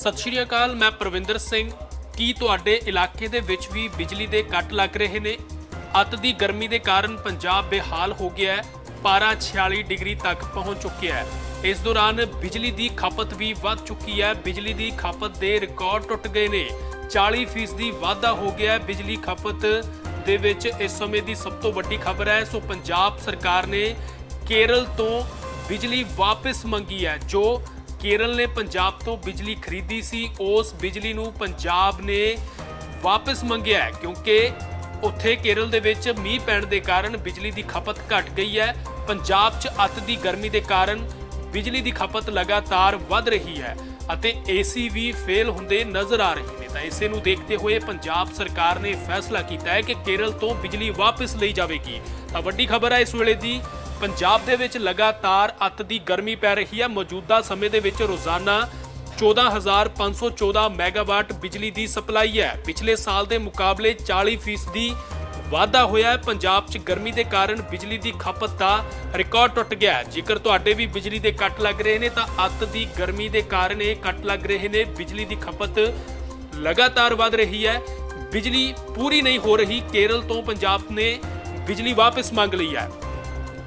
ਸਤਿ ਸ਼੍ਰੀ ਅਕਾਲ, ਮੈਂ ਪ੍ਰਵਿੰਦਰ ਸਿੰਘ। ਕੀ ਤੁਹਾਡੇ ਇਲਾਕੇ ਦੇ ਵਿੱਚ ਵੀ ਬਿਜਲੀ ਦੇ ਕੱਟ ਲੱਗ ਰਹੇ ਨੇ? ਅੱਤ ਦੀ ਗਰਮੀ ਦੇ ਕਾਰਨ ਪੰਜਾਬ ਬੇਹਾਲ ਹੋ ਗਿਆ ਹੈ, ਪਾਰਾ 46 ਡਿਗਰੀ ਤੱਕ ਪਹੁੰਚ ਚੁੱਕਿਆ ਹੈ। ਇਸ ਦੌਰਾਨ ਬਿਜਲੀ ਦੀ ਖਪਤ ਵੀ ਵੱਧ ਚੁੱਕੀ ਹੈ, ਬਿਜਲੀ ਦੀ ਖਪਤ ਦੇ ਰਿਕਾਰਡ ਟੁੱਟ ਗਏ ਨੇ। 40% ਦੀ ਵਾਧਾ ਹੋ ਗਿਆ ਹੈ, ਬਿਜਲੀ ਖਪਤ ਦੇ ਵਿੱਚ ਇਸ ਸਮੇਂ ਦੀ ਸਭ ਤੋਂ ਵੱਡੀ ਖਬਰ ਹੈ। ਸੋ ਪੰਜਾਬ ਸਰਕਾਰ ਨੇ ਕੇਰਲ ਤੋਂ ਬਿਜਲੀ ਵਾਪਸ ਮੰਗੀ ਹੈ, ਜੋ ਕੇਰਲ ਨੇ ਪੰਜਾਬ ਤੋਂ ਬਿਜਲੀ ਖਰੀਦੀ ਸੀ, ਉਸ ਬਿਜਲੀ ਨੂੰ ਪੰਜਾਬ ਨੇ ਵਾਪਸ ਮੰਗਿਆ ਹੈ, ਕਿਉਂਕਿ ਉੱਥੇ ਕੇਰਲ ਦੇ ਵਿੱਚ ਮੀਂਹ ਪੈਣ ਦੇ ਕਾਰਨ ਬਿਜਲੀ ਦੀ ਖਪਤ ਘਟ ਗਈ ਹੈ। ਪੰਜਾਬ 'ਚ ਅੱਤ ਦੀ ਗਰਮੀ ਦੇ ਕਾਰਨ ਬਿਜਲੀ ਦੀ ਖਪਤ ਲਗਾਤਾਰ ਵੱਧ ਰਹੀ ਹੈ ਅਤੇ ਏਸੀ ਵੀ ਫੇਲ ਹੁੰਦੇ ਨਜ਼ਰ ਆ ਰਹੇ ਨੇ। ਤਾਂ ਇਸੇ ਨੂੰ ਦੇਖਦੇ ਹੋਏ ਪੰਜਾਬ ਸਰਕਾਰ ਨੇ ਫੈਸਲਾ ਕੀਤਾ ਹੈ ਕਿ ਕੇਰਲ ਤੋਂ ਬਿਜਲੀ ਵਾਪਸ ਲਈ ਜਾਵੇਗੀ। ਤਾਂ ਵੱਡੀ ਖਬਰ ਹੈ ਇਸ ਵੇਲੇ ਦੀ ਪੰਜਾਬ ਦੇ ਵਿੱਚ ਲਗਾਤਾਰ ਅੱਤ ਦੀ ਗਰਮੀ ਪੈ ਰਹੀ ਹੈ। ਮੌਜੂਦਾ ਸਮੇਂ ਦੇ ਵਿੱਚ ਰੋਜ਼ਾਨਾ 14514 ਮੈਗਾਵਾਟ ਬਿਜਲੀ ਦੀ ਸਪਲਾਈ ਹੈ। ਪਿਛਲੇ ਸਾਲ ਦੇ ਮੁਕਾਬਲੇ 40% ਦੀ ਵਾਧਾ ਹੋਇਆ ਹੈ। ਪੰਜਾਬ 'ਚ ਗਰਮੀ ਦੇ ਕਾਰਨ ਬਿਜਲੀ ਦੀ ਖਪਤ ਦਾ ਰਿਕਾਰਡ ਟੁੱਟ ਗਿਆ ਹੈ। ਜੇਕਰ ਤੁਹਾਡੇ ਵੀ ਬਿਜਲੀ ਦੇ ਕੱਟ ਲੱਗ ਰਹੇ ਨੇ, ਤਾਂ ਅੱਤ ਦੀ ਗਰਮੀ ਦੇ ਕਾਰਨ ਇਹ ਕੱਟ ਲੱਗ ਰਹੇ ਨੇ। ਬਿਜਲੀ ਦੀ ਖਪਤ ਲਗਾਤਾਰ ਵਧ ਰਹੀ ਹੈ। ਬਿਜਲੀ ਪੂਰੀ ਨਹੀਂ ਹੋ ਰਹੀ। ਕੇਰਲ ਤੋਂ ਪੰਜਾਬ ਨੇ ਬਿਜਲੀ ਵਾਪਸ ਮੰਗ ਲਈ ਹੈ।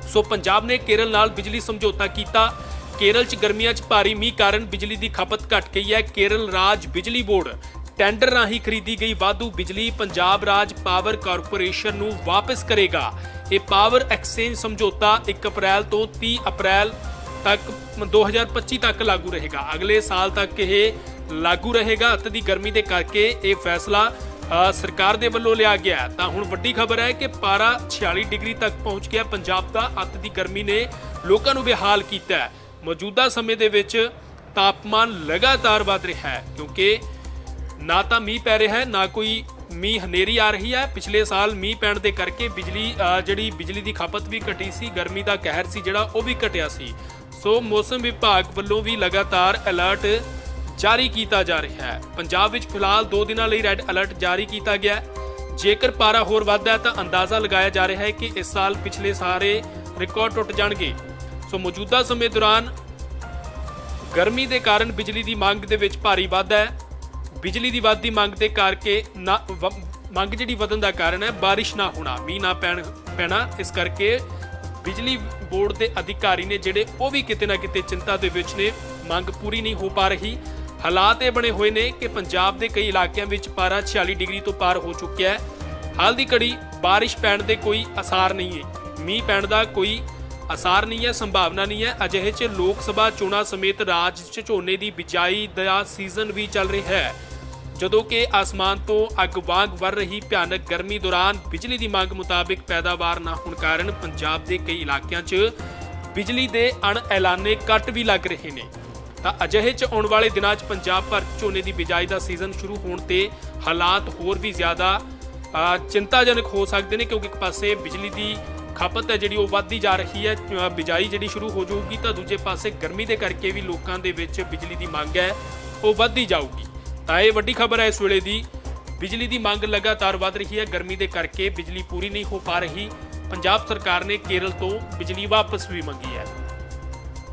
ਸੋ ਪੰਜਾਬ ਨੇ ਕੇਰਲ ਨਾਲ ਬਿਜਲੀ ਸਮਝੌਤਾ ਕੀਤਾ। ਕੇਰਲ 'ਚ ਗਰਮੀਆਂ 'ਚ ਭਾਰੀ ਮੀਂਹ ਕਾਰਨ ਬਿਜਲੀ ਦੀ ਖਪਤ ਘਟ ਗਈ ਹੈ। ਕੇਰਲ ਰਾਜ ਬਿਜਲੀ ਬੋਰਡ ਟੈਂਡਰ ਰਾਹੀਂ ਖਰੀਦੀ ਗਈ ਵਾਧੂ ਬਿਜਲੀ। ਪੰਜਾਬ ਰਾਜ ਪਾਵਰ ਕਾਰਪੋਰੇਸ਼ਨ ਨੂੰ ਵਾਪਸ ਕਰੇਗਾ। ਇਹ ਪਾਵਰ ਐਕਸਚੇਂਜ ਸਮਝੌਤਾ 1 ਅਪ੍ਰੈਲ ਤੋਂ 30 ਅਪ੍ਰੈਲ ਤੱਕ 2025 ਤੱਕ ਲਾਗੂ ਰਹੇਗਾ। ਅਗਲੇ ਸਾਲ ਤੱਕ ਇਹ ਲਾਗੂ ਰਹੇਗਾ। ਅੱਤ ਦੀ ਗਰਮੀ ਦੇ ਕਰਕੇ ਇਹ ਫੈਸਲਾ ਸਰਕਾਰ ਦੇ ਵੱਲੋਂ ਲਿਆ ਗਿਆ ਤਾਂ ਹੁਣ ਵੱਡੀ ਖਬਰ ਹੈ ਕਿ ਪਾਰਾ 46 ਡਿਗਰੀ ਤੱਕ ਪਹੁੰਚ ਗਿਆ। ਪੰਜਾਬ ਦਾ ਅੱਤ ਦੀ ਗਰਮੀ ਨੇ ਲੋਕਾਂ ਨੂੰ ਬੇਹਾਲ ਕੀਤਾ ਹੈ। ਮੌਜੂਦਾ ਸਮੇਂ ਦੇ ਵਿੱਚ ਤਾਪਮਾਨ ਲਗਾਤਾਰ ਵਧ ਰਿਹਾ ਹੈ, ਕਿਉਂਕਿ ਨਾ ਤਾਂ ਮੀਂਹ ਪੈ ਰਿਹਾ ਹੈ, ਨਾ ਕੋਈ ਮੀਂਹ ਹਨੇਰੀ ਆ ਰਹੀ ਹੈ। ਪਿਛਲੇ ਸਾਲ ਮੀਂਹ ਪੈਣ ਦੇ ਕਰਕੇ ਬਿਜਲੀ ਜਿਹੜੀ ਬਿਜਲੀ ਦੀ ਖਪਤ ਵੀ ਘਟੀ ਸੀ, ਗਰਮੀ ਦਾ ਕਹਿਰ ਸੀ ਜਿਹੜਾ, ਉਹ ਵੀ ਘਟਿਆ ਸੀ। ਸੋ ਮੌਸਮ ਵਿਭਾਗ ਵੱਲੋਂ ਵੀ ਲਗਾਤਾਰ ਅਲਰਟ ਜਾਰੀ ਕੀਤਾ ਜਾ ਰਿਹਾ ਹੈ। ਪੰਜਾਬ ਵਿੱਚ ਫਿਲਹਾਲ 2 ਦਿਨਾਂ ਲਈ ਰੈੱਡ ਅਲਰਟ ਜਾਰੀ ਕੀਤਾ ਗਿਆ ਹੈ। ਜੇਕਰ ਪਾਰਾ ਹੋਰ ਵੱਧਦਾ ਤਾਂ ਅੰਦਾਜ਼ਾ ਲਗਾਇਆ ਜਾ ਰਿਹਾ ਹੈ ਕਿ ਇਸ ਸਾਲ ਪਿਛਲੇ ਸਾਰੇ ਰਿਕਾਰਡ ਟੁੱਟ ਜਾਣਗੇ। ਸੋ ਮੌਜੂਦਾ ਸਮੇਂ ਦੌਰਾਨ ਗਰਮੀ ਦੇ ਕਾਰਨ ਬਿਜਲੀ ਦੀ ਮੰਗ ਦੇ ਵਿੱਚ ਭਾਰੀ ਵਾਧਾ ਹੈ। ਬਿਜਲੀ ਦੀ ਵੱਧਦੀ ਮੰਗ ਦੇ ਕਰਕੇ ਨਾ ਵ- ਮੰਗ ਜਿਹੜੀ ਵਧਣ ਦਾ ਕਾਰਨ ਹੈ, ਬਾਰਿਸ਼ ਨਾ ਹੋਣਾ, ਮੀਂਹ ਨਾ ਪੈਣ ਪੈਣਾ, ਇਸ ਕਰਕੇ ਬਿਜਲੀ ਬੋਰਡ ਦੇ ਅਧਿਕਾਰੀ ਨੇ ਜਿਹੜੇ ਉਹ ਵੀ ਕਿਤੇ ਨਾ ਕਿਤੇ ਚਿੰਤਾ ਦੇ ਵਿੱਚ ਨੇ, ਮੰਗ ਪੂਰੀ ਨਹੀਂ ਹੋ ਪਾ ਰਹੀ। ਹਾਲਾਤ ਇਹ ਬਣੇ ਹੋਏ ਨੇ ਕਿ ਪੰਜਾਬ ਦੇ ਕਈ ਇਲਾਕਿਆਂ ਵਿੱਚ ਪਾਰਾ 46 ਡਿਗਰੀ ਤੋਂ ਪਾਰ ਹੋ ਚੁੱਕਿਆ ਹੈ। ਹਾਲ ਦੀ ਘੜੀ ਬਾਰਿਸ਼ ਪੈਣ ਦੇ ਕੋਈ ਅਸਾਰ ਨਹੀਂ ਹੈ। ਮੀਂਹ ਪੈਣ ਦਾ ਕੋਈ ਅਸਾਰ ਨਹੀਂ ਹੈ, ਸੰਭਾਵਨਾ ਨਹੀਂ ਹੈ। ਅਜਿਹੇ 'ਚ ਲੋਕ ਸਭਾ ਚੋਣਾਂ ਸਮੇਤ ਰਾਜ 'ਚ ਝੋਨੇ ਦੀ ਬਿਜਾਈ ਦਾ ਸੀਜ਼ਨ ਵੀ ਚੱਲ ਰਿਹਾ ਹੈ। ਜਦੋਂ ਕਿ ਆਸਮਾਨ ਤੋਂ ਅੱਗ ਵਾਂਗ ਵਰ ਰਹੀ ਭਿਆਨਕ ਗਰਮੀ ਦੌਰਾਨ ਬਿਜਲੀ ਦੀ ਮੰਗ ਮੁਤਾਬਿਕ ਪੈਦਾਵਾਰ ਨਾ ਹੋਣ ਕਾਰਨ ਪੰਜਾਬ ਦੇ ਕਈ ਇਲਾਕਿਆਂ 'ਚ ਬਿਜਲੀ ਦੇ ਅਣ ਐਲਾਨੇ ਕੱਟ ਵੀ ਲੱਗ ਰਹੇ ਨੇ। ਤਾਂ ਅਜਿਹੇ 'ਚ ਆਉਣ ਵਾਲੇ ਦਿਨਾਂ 'ਚ ਪੰਜਾਬ ਭਰ 'ਚ ਝੋਨੇ ਦੀ ਬਿਜਾਈ ਦਾ ਸੀਜ਼ਨ ਸ਼ੁਰੂ ਹੋਣ ਤੇ ਹਾਲਾਤ ਹੋਰ ਵੀ ਜ਼ਿਆਦਾ ਚਿੰਤਾਜਨਕ ਹੋ ਸਕਦੇ ਨੇ ਕਿਉਂਕਿ ਇੱਕ ਪਾਸੇ ਬਿਜਲੀ ਦੀ ਖਪਤ ਹੈ ਜਿਹੜੀ ਉਹ ਵੱਧਦੀ ਜਾ ਰਹੀ ਹੈ ਬਿਜਾਈ ਜਿਹੜੀ ਸ਼ੁਰੂ ਹੋ ਜਾਊਗੀ ਤਾਂ ਦੂਜੇ ਪਾਸੇ ਗਰਮੀ ਦੇ ਕਰਕੇ ਵੀ ਲੋਕਾਂ ਦੇ ਵਿੱਚ ਬਿਜਲੀ ਦੀ ਮੰਗ ਹੈ, ਉਹ ਵੱਧਦੀ ਜਾਊਗੀ। ਤਾਂ ਇਹ ਵੱਡੀ ਖਬਰ ਹੈ ਇਸ ਵੇਲੇ ਦੀ, ਬਿਜਲੀ ਦੀ ਮੰਗ ਲਗਾਤਾਰ ਵੱਧ ਰਹੀ ਹੈ, ਗਰਮੀ ਦੇ ਕਰਕੇ ਬਿਜਲੀ ਪੂਰੀ ਨਹੀਂ ਹੋ ਪਾ ਰਹੀ। ਪੰਜਾਬ ਸਰਕਾਰ ਨੇ ਕੇਰਲ ਤੋਂ ਬਿਜਲੀ ਵਾਪਸ ਵੀ ਮੰਗੀ ਹੈ।